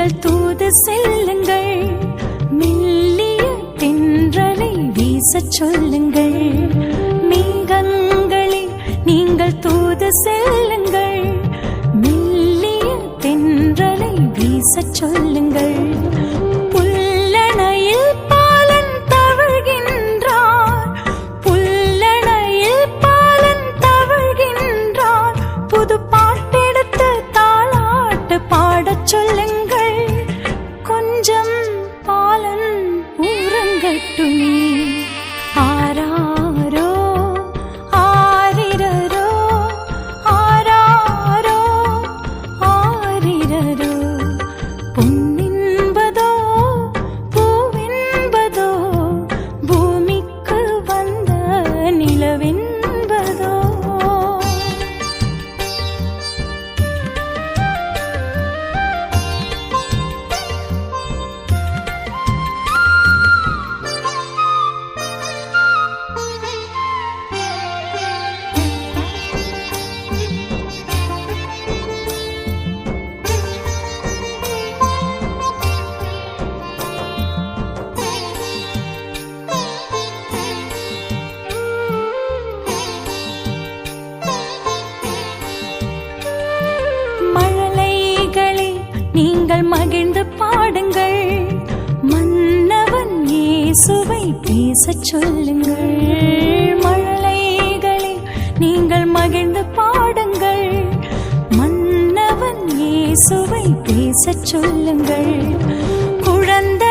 நீங்கள் தூது செல்லுங்கள். மில்லிய தின்றலை வீச சொல்லுங்கள். மேகங்களே நீங்கள் தூது செல்லுங்கள். மில்லிய தென்றலை வீச சொல்லுங்கள். చేరరు. வீசச் சொல்லுங்கள். மழைகளே நீங்கள் மகிழ்ந்து பாடுங்கள். மன்னவன் இயேசுவை பேச சொல்லுங்கள். குழந்தை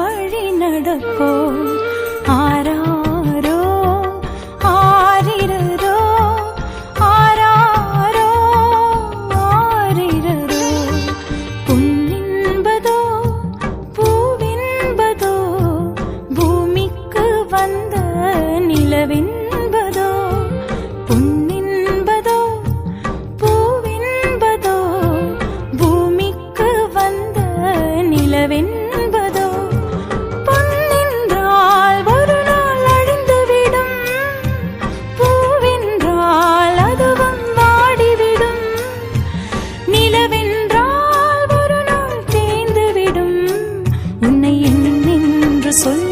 வழி நடக்கும். ஆர sol